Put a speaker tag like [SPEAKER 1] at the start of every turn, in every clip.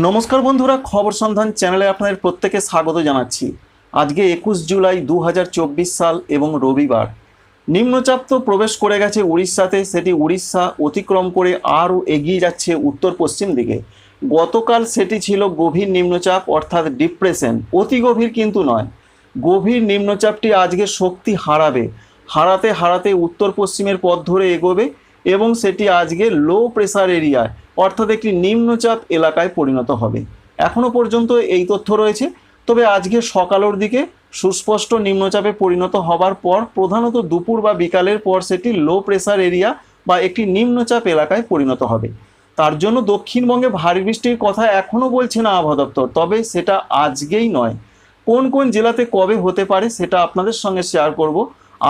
[SPEAKER 1] নমস্কার বন্ধুরা, খবর সন্ধান চ্যানেলে আপনাদের প্রত্যেকে স্বাগত জানাচ্ছি। আজকে একুশ জুলাই দু হাজার চব্বিশ সাল এবং রবিবার। নিম্নচাপ তো প্রবেশ করে গেছে উড়িষ্যাতে, সেটি উড়িষ্যা অতিক্রম করে আরও এগিয়ে যাচ্ছে উত্তর পশ্চিম দিকে। গতকাল সেটি ছিল গভীর নিম্নচাপ, অর্থাৎ ডিপ্রেশন। অতি গভীর কিন্তু নয়। গভীর নিম্নচাপটি আজকে শক্তি হারাবে। হারাতে হারাতে উত্তর পশ্চিমের পথ ধরে এগোবে এবং সেটি আজকে লো প্রেসার এরিয়ায় অর্থাৎ একটি নিম্নচাপ এলাকায় পরিণত হবে। এখনও পর্যন্ত এই তথ্য রয়েছে। তবে আজকে সকালের দিকে সুস্পষ্ট নিম্নচাপে পরিণত হবার পর প্রধানত দুপুর বা বিকালের পর সেটি লো প্রেসার এরিয়া বা একটি নিম্নচাপ এলাকায় পরিণত হবে। তার জন্য দক্ষিণবঙ্গে ভারী বৃষ্টির কথা এখনও বলছে না আবহাওয়া দপ্তর, তবে সেটা আজকেই নয়। কোন কোন জেলাতে কবে হতে পারে সেটা আপনাদের সঙ্গে শেয়ার করব।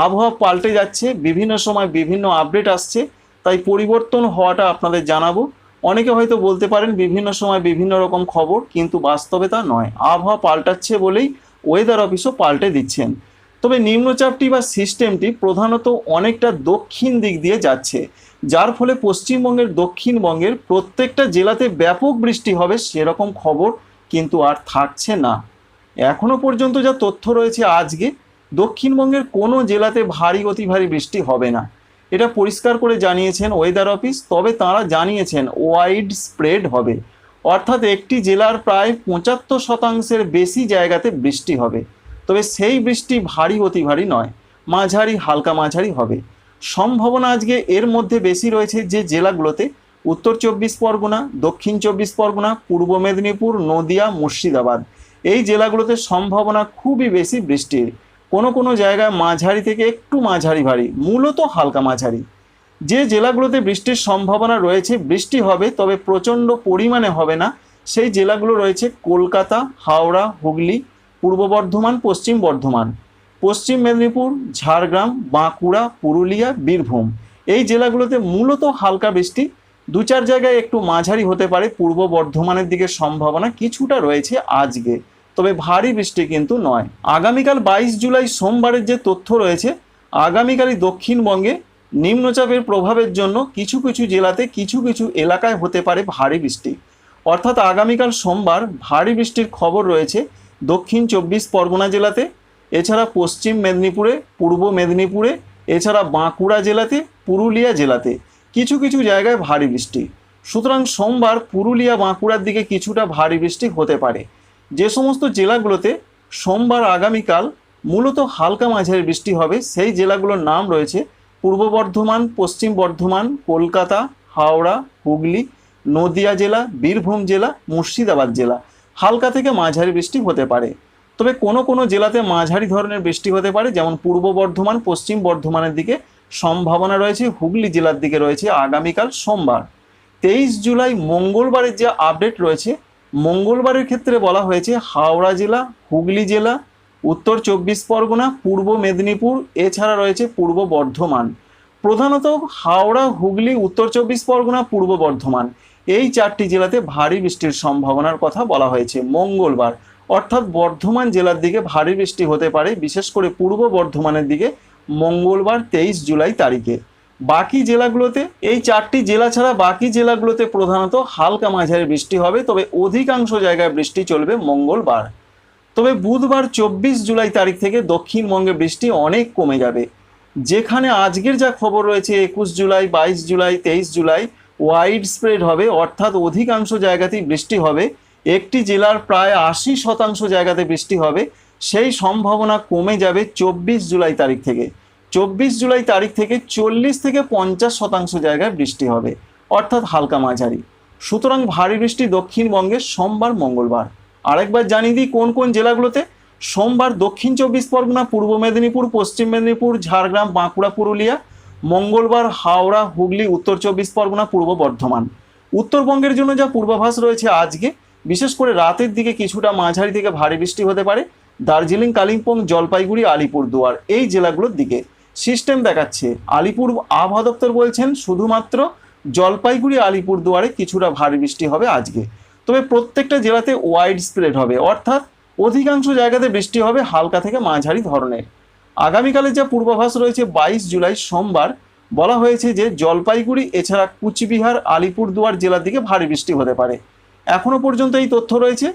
[SPEAKER 1] আবহাওয়া পাল্টে যাচ্ছে, বিভিন্ন সময় বিভিন্ন আপডেট আসছে, তাই পরিবর্তন হওয়াটা আপনাদের জানাব। অনেকে হয়তো বলতে পারেন বিভিন্ন সময় বিভিন্ন রকম খবর, কিন্তু বাস্তবে তা নয়। আবহাওয়া পাল্টাচ্ছে বলেই ওয়েদার অফিসও পাল্টে দিচ্ছেন। তবে নিম্নচাপটি বা সিস্টেমটি প্রধানত অনেকটা দক্ষিণ দিক দিয়ে যাচ্ছে, যার ফলে পশ্চিমবঙ্গের দক্ষিণবঙ্গের প্রত্যেকটা জেলাতে ব্যাপক বৃষ্টি হবে সেরকম খবর কিন্তু আর থাকছে না। এখনও পর্যন্ত যা তথ্য রয়েছে আজকে, দক্ষিণবঙ্গের কোনো জেলাতে ভারী অতি ভারী বৃষ্টি হবে না। এটা পরিষ্কার করে জানিয়েছেন ওয়েদার অফিস তবে তারা জানিয়েছেন ওয়াইড স্প্রেড হবে। অর্থাৎ একটি জেলার প্রায় পঁচাত্তর শতাংশের বেশি জায়গাতে বৃষ্টি হবে। তবে সেই বৃষ্টি ভারী অতি ভারী নয়, মাঝারি, হালকা মাঝারি হবে। সম্ভাবনা আজকে এর মধ্যে বেশি রয়েছে যে জেলাগুলোতে উত্তর চব্বিশ পরগনা, দক্ষিণ চব্বিশ পরগনা, পূর্ব মেদিনীপুর, নদিয়া, মুর্শিদাবাদ। এই জেলাগুলোতে সম্ভাবনা খুবই বেশি বৃষ্টির। কোনো কোনো জায়গায় মাঝারি থেকে একটু মাঝারি ভারী, মূলত হালকা মাঝারি। যে জেলাগুলোতে বৃষ্টির সম্ভাবনা রয়েছে, বৃষ্টি হবে, তবে প্রচণ্ড পরিমাণে হবে না। সেই জেলাগুলো রয়েছে কলকাতা, হাওড়া, হুগলি, পূর্ব বর্ধমান, পশ্চিম বর্ধমান। পশ্চিম মেদিনীপুর, ঝাড়গ্রাম, বাঁকুড়া, পুরুলিয়া, বীরভূম। এই জেলাগুলোতে মূলত হালকা বৃষ্টি। দু চার জায়গায় একটু মাঝারি হতে পারে। পূর্ব বর্ধমানের দিকে সম্ভাবনা কিছুটা রয়েছে আজকে। তবে ভারী বৃষ্টি কিন্তু নয়। আগামীকাল বাইশ জুলাই সোমবারের যে তথ্য রয়েছে, আগামীকালই দক্ষিণবঙ্গে নিম্নচাপের প্রভাবের জন্য কিছু কিছু জেলাতে কিছু কিছু এলাকায় হতে পারে ভারী বৃষ্টি। অর্থাৎ আগামীকাল সোমবার ভারী বৃষ্টির খবর রয়েছে দক্ষিণ চব্বিশ পরগনা জেলাতে, এছাড়া পশ্চিম মেদিনীপুরে, পূর্ব মেদিনীপুরে, এছাড়া বাঁকুড়া জেলাতে, পুরুলিয়া জেলাতে কিছু কিছু জায়গায় ভারী বৃষ্টি। সুতরাং সোমবার পুরুলিয়া বাঁকুড়ার দিকে কিছুটা ভারী বৃষ্টি হতে পারে। যে সমস্ত জেলাগুলোতে সোমবার আগামীকাল মূলত হালকা মাঝারি বৃষ্টি হবে, সেই জেলাগুলোর নাম রয়েছে পূর্ব বর্ধমান, পশ্চিম বর্ধমান, কলকাতা, হাওড়া, হুগলি, নদিয়া জেলা, বীরভূম জেলা, মুর্শিদাবাদ জেলা। হালকা থেকে মাঝারি বৃষ্টি হতে পারে। তবে কোনো কোনো জেলাতে মাঝারি ধরনের বৃষ্টি হতে পারে, যেমন পূর্ব বর্ধমান, পশ্চিম বর্ধমানের দিকে সম্ভাবনা রয়েছে, হুগলি জেলার দিকে রয়েছে আগামীকাল সোমবার। তেইশ জুলাই মঙ্গলবারের যে আপডেট রয়েছে মঙ্গলবারের ক্ষেত্রে বলা হয়েছে হাওড়া জেলা, হুগলি জেলা, উত্তর চব্বিশ পরগনা, পূর্ব মেদিনীপুর, এছাড়া রয়েছে পূর্ব বর্ধমান। প্রধানত হাওড়া, হুগলি, উত্তর চব্বিশ পরগনা, পূর্ব বর্ধমান। এই চারটি জেলাতে ভারী বৃষ্টির সম্ভাবনার কথা বলা হয়েছে মঙ্গলবার। অর্থাৎ বর্ধমান জেলার দিকে ভারী বৃষ্টি হতে পারে, বিশেষ করে পূর্ব বর্ধমানের দিকে মঙ্গলবার তেইশ জুলাই তারিখে। বাকি জেলাগুলোতে, এই চারটি জেলা ছাড়া বাকি জেলাগুলোতে প্রধানত হালকা মাঝারি বৃষ্টি হবে, তবে অধিকাংশ জায়গায় বৃষ্টি চলবে মঙ্গলবার। তবে বুধবার চব্বিশ জুলাই তারিখ থেকে দক্ষিণবঙ্গে বৃষ্টি অনেক কমে যাবে। যেখানে আজকের যা খবর রয়েছে, একুশ জুলাই, বাইশ জুলাই, তেইশ জুলাই, ওয়াইড স্প্রেড হবে, অর্থাৎ অধিকাংশ জায়গাতেই বৃষ্টি হবে। একটি জেলার প্রায় আশি শতাংশ জায়গাতে বৃষ্টি হবে, সেই সম্ভাবনা কমে যাবে চব্বিশ জুলাই তারিখ থেকে। চব্বিশ জুলাই তারিখ থেকে চল্লিশ থেকে পঞ্চাশ শতাংশ জায়গায় বৃষ্টি হবে, অর্থাৎ হালকা মাঝারি। সুতরাং ভারী বৃষ্টি দক্ষিণবঙ্গে সোমবার, মঙ্গলবার। আরেকবার জানিয়ে দিই কোন কোন জেলাগুলোতে সোমবার দক্ষিণ চব্বিশ পরগনা, পূর্ব মেদিনীপুর, পশ্চিম মেদিনীপুর, ঝাড়গ্রাম, বাঁকুড়া, পুরুলিয়া, মঙ্গলবার, হাওড়া, হুগলি, উত্তর চব্বিশ পরগনা, পূর্ব বর্ধমান। উত্তরবঙ্গের জন্য যা পূর্বাভাস রয়েছে আজকে, বিশেষ করে রাতের দিকে কিছুটা মাঝারি থেকে ভারী বৃষ্টি হতে পারে, দার্জিলিং, কালিম্পং, জলপাইগুড়ি, আলিপুরদুয়ার, এই জেলাগুলোর দিকে। সিস্টেম দেখাচ্ছে। আলিপুর আবহাওয়া দপ্তর বলছেন, শুধুমাত্র জলপাইগুড়ি আলিপুরদুয়ারে কিছুটা ভারী বৃষ্টি হবে আজকে। তবে প্রত্যেকটা জেলাতে ওয়াইড স্প্রেড হবে। অর্থাৎ অধিকাংশ জায়গাতে বৃষ্টি হবে হালকা থেকে মাঝারি ধরনের। আগামীকালের যা পূর্বাভাস রয়েছে বাইশ জুলাই সোমবার, বলা হয়েছে যে জলপাইগুড়ি, এছাড়া কুচবিহার, আলিপুরদুয়ার জেলার দিকে ভারী বৃষ্টি হতে পারে। এখনও পর্যন্ত এই তথ্য রয়েছে।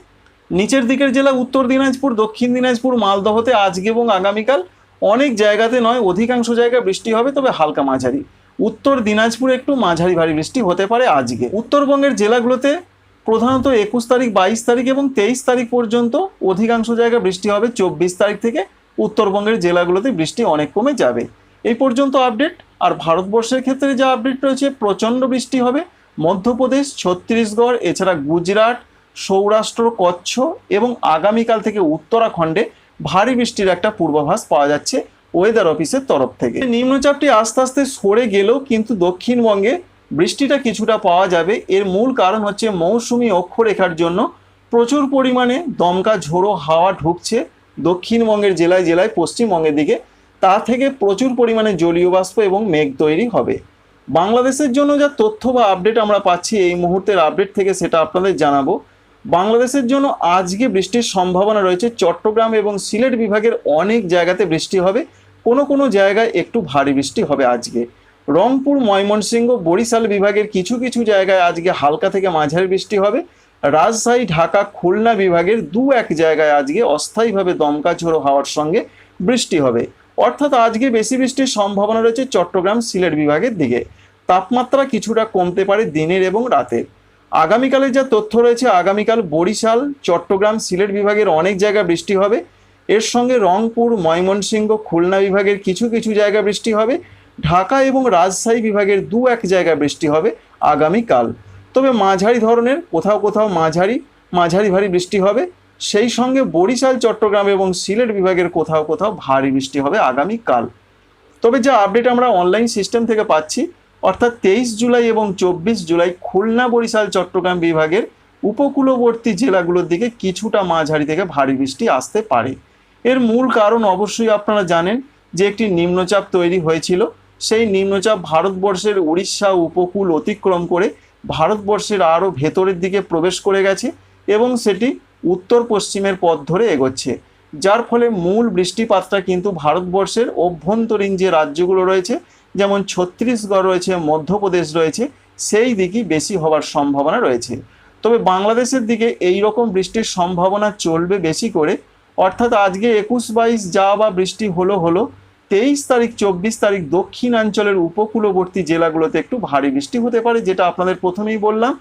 [SPEAKER 1] নিচের দিকের জেলা উত্তর দিনাজপুর, দক্ষিণ দিনাজপুর, মালদহতে আজকে এবং আগামীকাল অনেক জায়গাতে নয়, অধিকাংশ জায়গায় বৃষ্টি হবে, তবে হালকা মাঝারি। উত্তর দিনাজপুরে একটু মাঝারি ভারী বৃষ্টি হতে পারে আজকে। উত্তরবঙ্গের জেলাগুলোতে প্রধানত একুশ তারিখ, বাইশ তারিখ এবং তেইশ তারিখ পর্যন্ত অধিকাংশ জায়গায় বৃষ্টি হবে। চব্বিশ তারিখ থেকে উত্তরবঙ্গের জেলাগুলোতে বৃষ্টি অনেক কমে যাবে। এই পর্যন্ত আপডেট। আর ভারতবর্ষের ক্ষেত্রে যা আপডেট রয়েছে, প্রচণ্ড বৃষ্টি হবে। মধ্যপ্রদেশ, ছত্তিশগড়, এছাড়া গুজরাট, সৌরাষ্ট্র, কচ্ছ এবং আগামীকাল থেকে উত্তরাখণ্ডে ভারী বৃষ্টির একটা পূর্বাভাস পাওয়া যাচ্ছে ওয়েদার অফিসের তরফ থেকে। নিম্নচাপটি আস্তে আস্তে সরে গেলেও কিন্তু দক্ষিণবঙ্গে বৃষ্টিটা কিছুটা পাওয়া যাবে। এর মূল কারণ হচ্ছে মৌসুমি অক্ষরেখার জন্য প্রচুর পরিমাণে দমকা ঝোড়ো হাওয়া ঢুকছে দক্ষিণবঙ্গের জেলায় জেলায় পশ্চিমবঙ্গের দিকে। তা থেকে প্রচুর পরিমাণে জলীয় বাষ্প এবং মেঘ তৈরি হবে। বাংলাদেশের জন্য যা তথ্য বা আপডেট আমরা পাচ্ছি এই মুহূর্তের আপডেট থেকে সেটা আপনাদের জানাব। বাংলাদেশের জন্য আজকে বৃষ্টির সম্ভাবনা রয়েছে। চট্টগ্রাম এবং সিলেট বিভাগের অনেক জায়গাতে বৃষ্টি হবে। কোনো কোনো জায়গায় একটু ভারী বৃষ্টি হবে আজকে। রংপুর, ময়মনসিংহ, বরিশাল বিভাগের কিছু কিছু জায়গায় আজকে হালকা থেকে মাঝারি বৃষ্টি হবে। রাজশাহী, ঢাকা, খুলনা বিভাগের দু এক জায়গায় আজকে অস্থায়ীভাবে দমকা ঝোড়ো হওয়ার সঙ্গে বৃষ্টি হবে। অর্থাৎ আজকে বেশি বৃষ্টির সম্ভাবনা রয়েছে চট্টগ্রাম, সিলেট বিভাগের দিকে। তাপমাত্রা কিছুটা কমতে পারে দিনের এবং রাতের। আগামীকালের যা তথ্য রয়েছে, আগামীকাল বরিশাল, চট্টগ্রাম, সিলেট বিভাগের অনেক জায়গায় বৃষ্টি হবে। এর সঙ্গে রংপুর, ময়মনসিংহ, খুলনা বিভাগের কিছু কিছু জায়গা বৃষ্টি হবে। ঢাকা এবং রাজশাহী বিভাগের দু এক জায়গায় বৃষ্টি হবে আগামীকাল। তবে মাঝারি ধরনের, কোথাও কোথাও মাঝারি মাঝারি ভারী বৃষ্টি হবে। সেই সঙ্গে বরিশাল, চট্টগ্রাম এবং সিলেট বিভাগের কোথাও কোথাও ভারী বৃষ্টি হবে আগামীকাল। তবে যা আপডেট আমরা অনলাইন সিস্টেম থেকে পাচ্ছি অর্থাৎ তেইশ জুলাই এবং চব্বিশ জুলাই খুলনা, বরিশাল, চট্টগ্রাম বিভাগের উপকূলবর্তী জেলাগুলোর দিকে কিছুটা মাঝারি থেকে ভারী বৃষ্টি আসতে পারে। এর মূল কারণ অবশ্যই আপনারা জানেন যে একটি নিম্নচাপ তৈরি হয়েছিল। সেই নিম্নচাপ ভারতবর্ষের উড়িষ্যা উপকূল অতিক্রম করে ভারতবর্ষের আরও ভেতরের দিকে প্রবেশ করে গেছে এবং সেটি উত্তর পশ্চিমের পথ ধরে এগোচ্ছে। যার ফলে মূল বৃষ্টিপাতটা কিন্তু ভারতবর্ষের অভ্যন্তরীণ যে রাজ্যগুলো রয়েছে যেমন ছত্তিশগড় রয়েছে, মধ্যপ্রদেশ রয়েছে, সেই দিকই বেশি হওয়ার সম্ভাবনা রয়েছে। তবে বাংলাদেশের দিকে এই রকম বৃষ্টির সম্ভাবনা চলবে বেশি করে। অর্থাৎ আজকে একুশ বাইশ যা বা বৃষ্টি হলো হলো, তেইশ তারিখ, চব্বিশ তারিখ দক্ষিণাঞ্চলের উপকূলবর্তী জেলাগুলোতে একটু ভারী বৃষ্টি হতে পারে, যেটা আপনাদের প্রথমেই বললাম।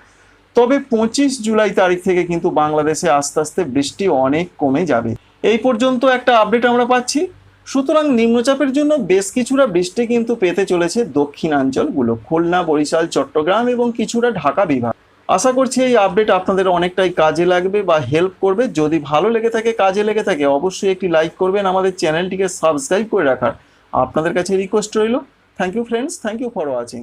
[SPEAKER 1] তবে পঁচিশ জুলাই তারিখ থেকে কিন্তু বাংলাদেশে আস্তে আস্তে বৃষ্টি অনেক কমে যাবে। এই পর্যন্ত একটা আপডেট আমরা পাচ্ছি। সুতরাং নিম্নচাপের জন্য বেশ কিছুটা বৃষ্টি কিন্তু পেতে চলেছে দক্ষিণাঞ্চলগুলো, খুলনা, বরিশাল, চট্টগ্রাম এবং কিছুটা ঢাকা বিভাগ। আশা করছি এই আপডেট আপনাদের অনেকটাই কাজে লাগবে বা হেল্প করবে। যদি ভালো লেগে থাকে, কাজে লেগে থাকে, অবশ্যই একটি লাইক করবেন, আমাদের চ্যানেলটিকে সাবস্ক্রাইব করে রাখার। আপনাদের কাছে রিকোয়েস্ট রইল। Thank you friends thank you for watching